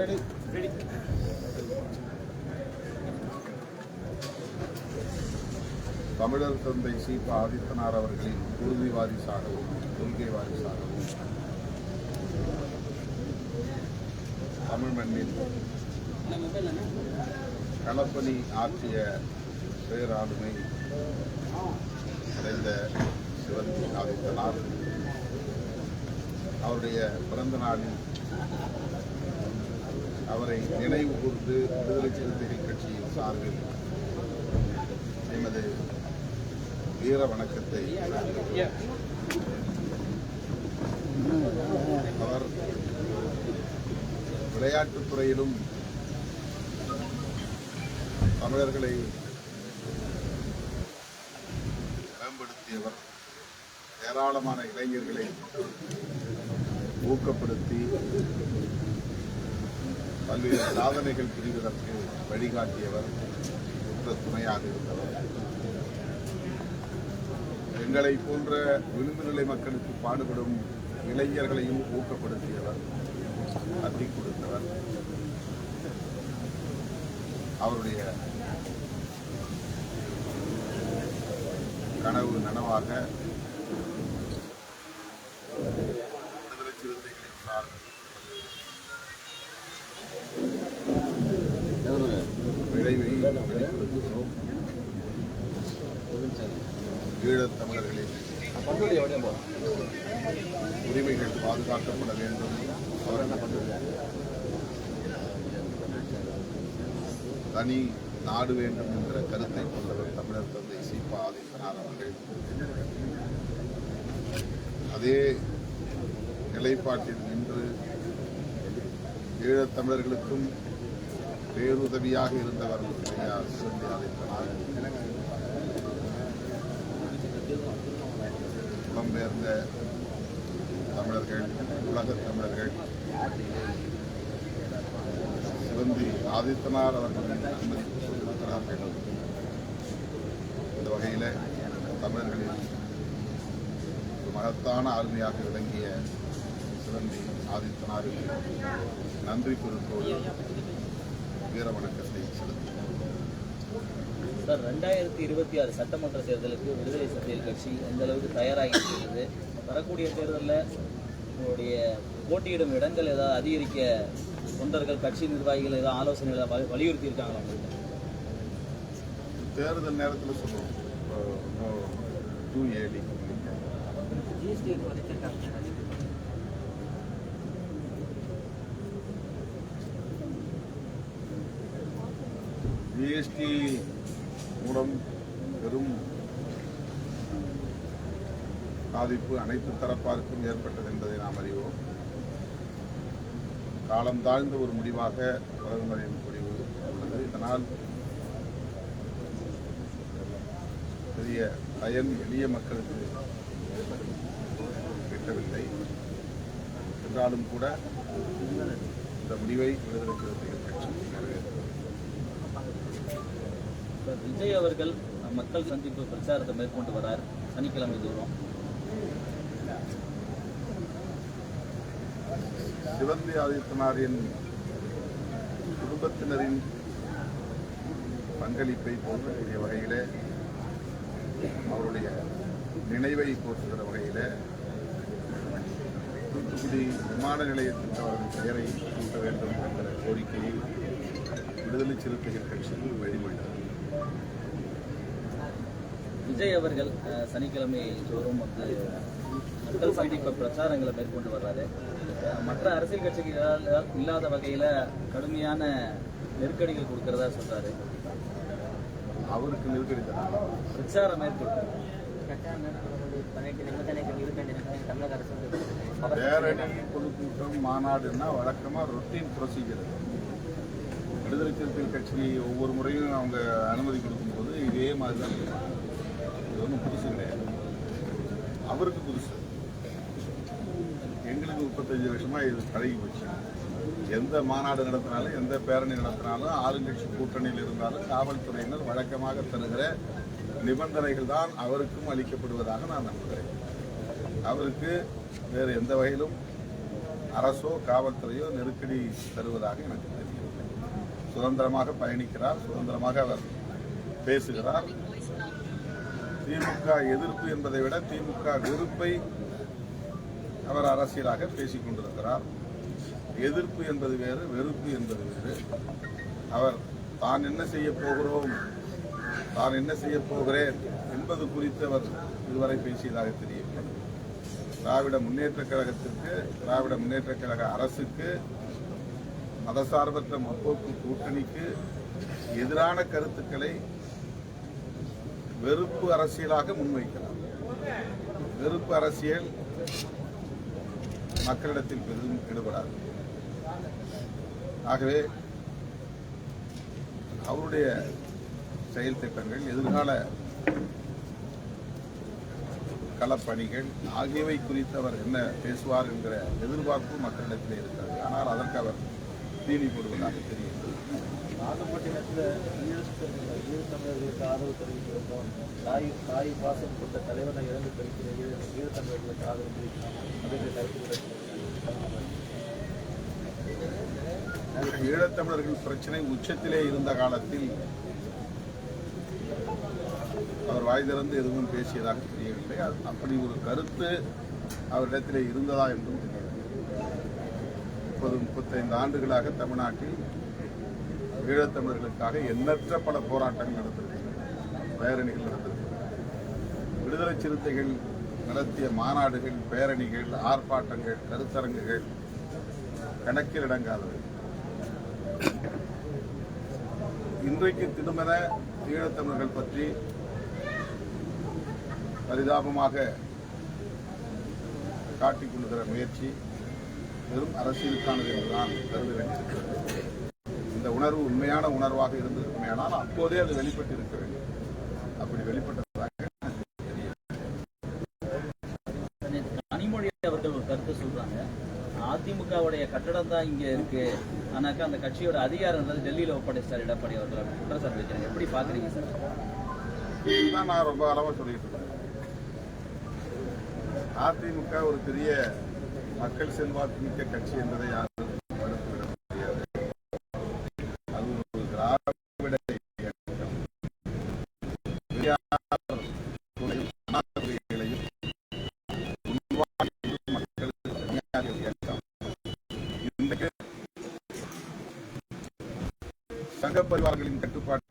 Ready ready தமிழர் தந்தை சீபா ஆதித்தனார் அவர்களின் உறுதி வாரிசாகவும் கொள்கை வாரிசாகவும் தமிழ் மண்ணில் களப்பணி ஆற்றிய பேராளுமை அடைந்த சிவன் ஆதித்தனார். அவருடைய பிறந்த நாளில் அவரை நினைவு கூர்ந்து விடுதலை சிறுத்தைகள் கட்சியின் சார்பில் எமது வீர வணக்கத்தை அவர் விளையாட்டுத் துறையிலும் தமிழர்களை மேம்படுத்தியவர். ஏராளமான இளைஞர்களை ஊக்கப்படுத்தி பல்வேறு சாதனைகள் புரிவதற்கு வழிகாட்டியவர் உற்ற துணையாக இருந்தவர். எங்களை போன்ற விளிம்பு நிலை மக்களுக்கு பாடுபடும் இளைஞர்களையும் ஊக்கப்படுத்தியவர் தட்டி கொடுத்தவர். அவருடைய கனவு நனவாக ஈழத் தமிழர்களின் உரிமைகள் பாதுகாக்கப்பட வேண்டும் அவர்கள் தனி நாடு வேண்டும் என்ற கருத்தை கொண்டவர் தமிழர் தந்தை சீபா ஆதித்தனார் அவர்கள் அதே நிலைப்பாட்டில் நின்று ஈழத் தமிழர்களுக்கும் பேருதவியாக இருந்தவர் ஐயா சிவந்தி ஆதித்தனார் புலம்பெயர்ந்த தமிழர்கள் உலகத் தமிழர்கள் சிவந்தி ஆதித்தனார் அவர்களின் அனுமதிப்பு இந்த வகையில் தமிழர்களின் ஒரு மகத்தான ஆளுமையாக விளங்கிய சிவந்தி ஆதித்தனாருக்கு நன்றி குறிப்போடு வீர வணக்கத்தை செலுத்தினோம் சார் ரெண்டாயிரத்தி இருபத்தி ஆறு சட்டமன்ற தேர்தலுக்கு விடுதலை சிறுத்தைகள் கட்சி எந்த அளவுக்கு தயாராகி இருக்கிறது? வரக்கூடிய தேர்தலில் உங்களுடைய போட்டியிடும் இடங்கள் ஏதாவது அதிகரிக்க தொண்டர்கள் கட்சி நிர்வாகிகள் ஏதாவது ஆலோசனைகளை வலி- வலியுறுத்தி இருக்காங்களா தேர்தல் நேரத்தில் சொல்லுவோம். டூ ஜிஎஸ்டி மூலம் பெரும் பாதிப்பு அனைத்து தரப்பாருக்கும் ஏற்பட்டது என்பதை நாம் அறிவோம். காலம் தாழ்ந்த ஒரு முடிவாக பிரதமரின் முடிவு உள்ளது. இதனால் பெரிய பயன் எளிய மக்களுக்கு கிட்டவில்லை என்றாலும் கூட இந்த முடிவை விடுதலை சிறுத்தைகள் கட்சி நிறைவேற்றும். விஜய் அவர்கள் மக்கள் சந்திப்பு பிரச்சாரத்தை மேற்கொண்டு வரார். சனிக்கிழமை தூரம் சிவந்தி ஆதித்தனாரின் குடும்பத்தினரின் பங்களிப்பை போற்றக்கூடிய வகையிலே அவருடைய நினைவை போற்றுகிற வகையிலே தூத்துக்குடி விமான நிலையத்திற்கு அவரது பெயரை கூட்ட வேண்டும் என்ற கோரிக்கையை விடுதலை சிறுத்தைகள் கட்சியில் வெளிவிட்டது விஜய் அவர்கள் சனிக்கிழமை தோறும் வந்து மக்கள் சந்திப்பு பிரச்சாரங்களை மேற்கொண்டு வர்றாரு. மற்ற அரசியல் கட்சிகள் இல்லாத வகையில கடுமையான நெருக்கடிகள் கொடுக்கறதா சொல்றாரு. அவருக்கு நெருக்கடி தரலாம் பிரச்சாரம் மேற்கொண்டு. பேரணி பொதுக்கூட்டம் மாநாடுன்னா வழக்கமாக ரொட்டீன் ப்ரொசீஜர் விடுதலை சிறுத்தைகள் கட்சி ஒவ்வொரு முறையும் அவங்க அனுமதி கொடுக்கும்போது இதே மாதிரி தான் இது ஒன்றும் புதுசு கிடையாது அவருக்கு புதுசு. எங்களுக்கு முப்பத்தஞ்சு வருஷமா இது பழகி போச்சு. எந்த மாநாடு நடத்தினாலும் எந்த பேரணி நடத்தினாலும் ஆளுங்கட்சி கூட்டணியில் இருந்தாலும் காவல்துறையினர் வழக்கமாக தருகிற நிபந்தனைகள் தான் அவருக்கும் அளிக்கப்படுவதாக நான் நம்புகிறேன். அவருக்கு வேறு எந்த வகையிலும் அரசோ காவல்துறையோ நெருக்கடி தருவதாக எனக்கு தெரியவில்லை சுதந்திரமாக பயணிக்கிறார் சுதந்திரமாக அவர் பேசுகிறார். திமுக எதிர்ப்பு என்பதை விட திமுக வெறுப்பை அவர் அரசியலாக பேசிக் கொண்டிருக்கிறார். எதிர்ப்பு என்பது வேறு வெறுப்பு என்பது வேறு. அவர் தான் என்ன செய்ய போகிறோம்? தான் என்ன செய்ய போகிறேன் என்பது குறித்து அவர் இதுவரை பேசியதாக தெரியவில்லை. திராவிட முன்னேற்ற கழகத்திற்கு திராவிட முன்னேற்ற கழக அரசுக்கு மதசார்பற்ற முற்போக்கு கூட்டணிக்கு எதிரான கருத்துக்களை வெறுப்பு அரசியலாக முன்வைக்கிறார் வெறுப்பு அரசியல் மக்களிடத்தில் பெரிதும் ஈடுபடாது. ஆகவே அவருடைய செயல் திட்டங்கள் எதிர்கால களப்பணிகள் ஆகியவை குறித்து அவர் என்ன பேசுவார் என்கிற எதிர்பார்ப்பு மக்களிடத்தில் இருக்கிறது. ஆனால் அதற்கு அவர் தீனி போடுவதாக தெரிகிறது. நாகப்பட்டினத்தில் ஈழத்தமிழர்களுக்கு ஆதரவு தெரிவிக்கிறோம் தாய் தாய் பாசம் கொண்ட தலைவனை இழந்து ஈழ ஈழத்தமிழர்களுக்கு ஆதரவு தெரிவிக்கிறோம் அதற்கு கருத்து ஈழத்தமிழர்கள் பிரச்சனை உச்சத்திலே இருந்த காலத்தில் அவர் வாய் திறந்து எதுவும் பேசியதாக தெரியவில்லை. அது- அப்படி ஒரு கருத்து அவரிடத்திலே இருந்ததா என்றும் தெரியவில்லை. முப்பது முப்பத்தைந்து ஆண்டுகளாக தமிழ்நாட்டில் ஈழத்தமிழர்களுக்காக எண்ணற்ற பல போராட்டங்கள் நடந்திருக்கின்றன. பேரணிகள் நடந்திருக்கின்றன. விடுதலை சிறுத்தைகள் நடத்திய மாநாடுகள் பேரணிகள் ஆர்ப்பாட்டங்கள் கருத்தரங்குகள் கணக்கில் அடங்காதவை. இன்றைக்கு திருமண ஈழத்தமிழர்கள் பற்றி பரிதாபமாக காட்டிக் கொள்ளுகிற முயற்சி வெறும் அரசியலுக்கானது என்றுதான் கருத வேண்டியிருக்கிறது இந்த உணர்வு உண்மையான உணர்வாக இருந்திருக்குமேயானால் அப்போதே அது வெளிப்பட்டு இருக்க வேண்டும். அப்படி வெளிப்பட்டதாக கனிமொழி அவர்கள் ஒரு கருத்து சொல்றாங்க. அதிமுகவுடைய கட்டடம் தான் இங்க இருக்கு. ஆனாக்கா அந்த கட்சியோட அதிகாரம்ன்றது டெல்லியில ஒப்படைச்சார் எடப்பாடி அவர்கள். குற்றச்சாட்டு வைக்கிறாங்க எப்படி பாக்குறீங்க சார்? இதுதான் நான் ரொம்ப அளவா சொல்லிட்டு இருக்கேன். அதிமுக ஒரு பெரிய மக்கள் செல்வாக்கு மிக்க கட்சி என்பதை யாரும் மறுத்துவிட முடியாது. அது ஒரு திராவிட மக்களுக்கு சங்க பரிவார்களின் கட்டுப்பாடு